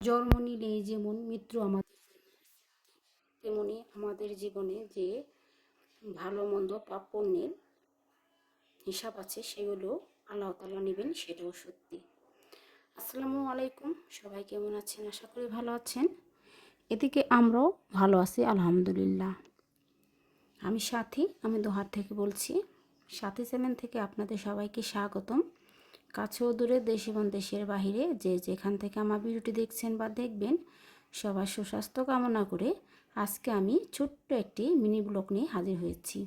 জন্ম নিলেই যেমন মৃত্যু আমাদের তেমনি আমাদের জীবনে যে ভালো, মন্দ, পাপ, পুণ্যের হিসাব আছে, সেগুলো আল্লাহ তালা নেবেন, সেটাও সত্যি। আসসালামু আলাইকুম, সবাই কেমন আছেন? আশা করি ভালো আছেন। এদিকে আমরাও ভালো আছি, আলহামদুলিল্লাহ। আমি সাথী, আমি দোহার থেকে বলছি। সাথী চ্যানেল থেকে আপনাদের সবাইকে স্বাগতম। কাছে ও দূরে দেশ এবং দেশের বাহিরে যে যেখান থেকে আমার ভিডিওটি দেখছেন বা দেখবেন, সবার সুস্বাস্থ্য কামনা করে আজকে আমি ছোট্ট একটি মিনি ব্লগ নিয়ে হাজির হয়েছি।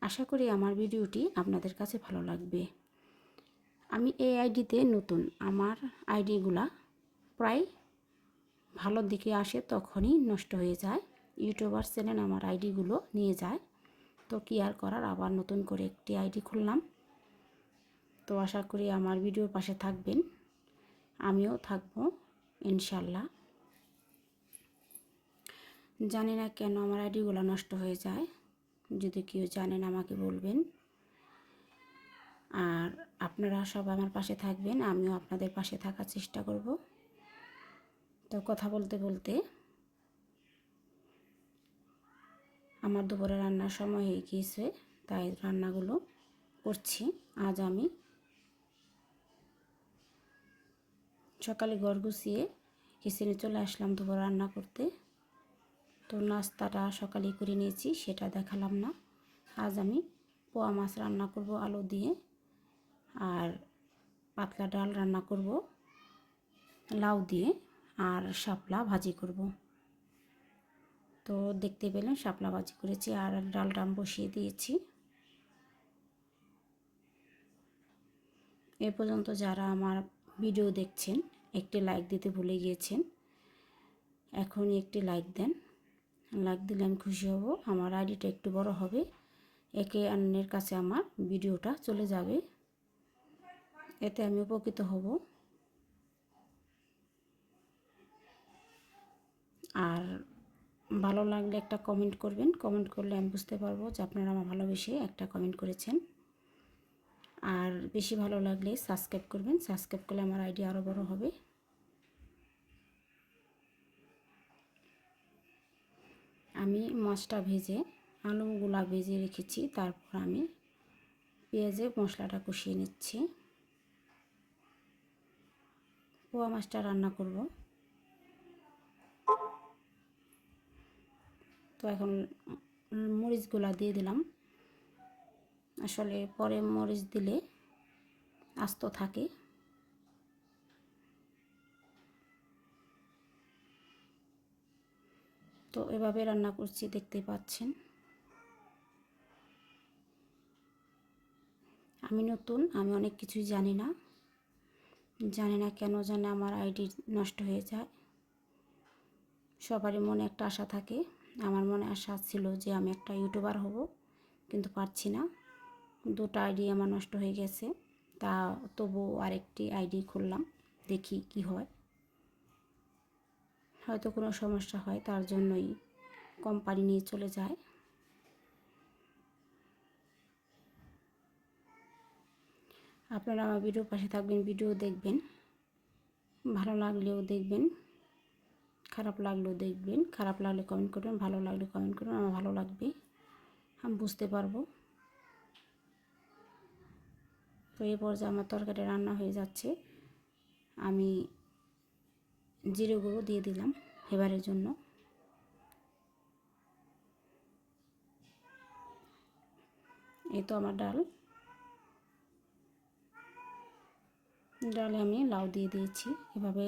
আশা করি আমার ভিডিওটি আপনাদের কাছে ভালো লাগবে। আমি এই আইডিতে নতুন। আমার আইডিগুলা প্রায় ভালোর দিকে আসে, তখনই নষ্ট হয়ে যায়। ইউটিউবার চ্যানেল আমার আইডিগুলো নিয়ে যায়। তো কি আর করার? আবার নতুন করে একটি আইডি খুললাম। তো আশা করি আমার ভিডিওর পাশে থাকবেন। আমিও থাকব, ইনশাল্লাহ। জানি না কেন আমার আইডিগুলো নষ্ট হয়ে যায়। যদি কেউ জানেন আমাকে বলবেন। আর আপনারা সব আমার পাশে থাকবেন, আমিও আপনাদের পাশে থাকার চেষ্টা করব। তো কথা বলতে বলতে আমার দুপুরে রান্নার সময় হয়ে গিয়েছে, তাই রান্নাগুলো করছি। আজ আমি সকালে ঘর গুছিয়ে কিচেনে চলে আসলাম দুপুর রান্না করতে। তো নাস্তাটা সকালে করে নিয়েছি, সেটা দেখালাম না। আজ আমি পোয়া মাছ রান্না করব আলু দিয়ে, আর পাতলা ডাল রান্না করব, লাউ দিয়ে, আর শাপলা ভাজি করব। তো দেখতে পেলেন শাপলা ভাজি করেছি, আর ডালটা বসিয়ে দিয়েছি। এ পর্যন্ত যারা আমার ভিডিও দেখছেন, একটি লাইক দিতে ভুলে গিয়েছেন, এখনই একটি লাইক দেন। লাইক দিলে আমি খুশি হব, আমার আইডিটা একটু বড় হবে, একে অন্যের কাছে আমার ভিডিওটা চলে যাবে। এতে আমি উপকৃত হব। আর ভালো লাগলে একটা কমেন্ট করবেন। কমেন্ট করলে আমি বুঝতে পারব যে আপনারা আমার ভালোবেসে একটা কমেন্ট করেছেন। আর বেশি ভালো লাগলে সাবস্ক্রাইব করবেন। সাবস্ক্রাইব করলে আমার আইডি আরও বড় হবে। আমি মাছটা ভেজে, আলুগুলা ভেজে রেখেছি। তারপর আমি পেঁয়াজে মশলাটা কষিয়ে নিচ্ছি। পোয়া মাছটা রান্না করব। তো এখন মরিচগুলা দিয়ে দিলাম। আসলে পরে মরিচ দিলে আস্ত থাকে। তো এভাবে রান্না করছি, দেখতে পাচ্ছেন। আমি নতুন, আমি অনেক কিছুই জানি না। জানি না কেন জানে আমার আইডি নষ্ট হয়ে যায়। সবারই মনে একটা আশা থাকে। আমার মনে আশা ছিল যে আমি একটা ইউটিউবার হব, কিন্তু পারছি না। দুটো আইডি আমার নষ্ট হয়ে গেছে। তা তবু আরেকটি আইডি খুললাম, দেখি কি হয়। হয়তো কোনো সমস্যা হয়, তার জন্যই কোম্পানি নিয়ে চলে যায়। আপনারা আমার ভিডিও পাশে থাকবেন ভিডিও দেখবেন। ভালো লাগলেও দেখবেন, খারাপ লাগলেও দেখবেন, খারাপ লাগলে কমেন্ট করবেন, ভালো লাগলে কমেন্ট করবেন, আমার ভালো লাগবে, আমি বুঝতে পারব। তো এই পর্যায়ে আমার তরকারি রান্না হয়ে যাচ্ছে। আমি জিরে গুঁড়ো দিয়ে দিলাম হেবারের জন্য। এই তো আমার ডাল। ডালে আমি লাউ দিয়ে দিয়েছি। এভাবে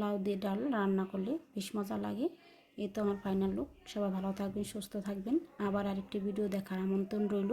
লাউ দিয়ে ডাল রান্না করলে বেশ মজা লাগে। এই তো আমার ফাইনাল লুক। সবাই ভালো থাকবেন, সুস্থ থাকবেন। আবার আরেকটি ভিডিও দেখার আমন্ত্রণ রইল।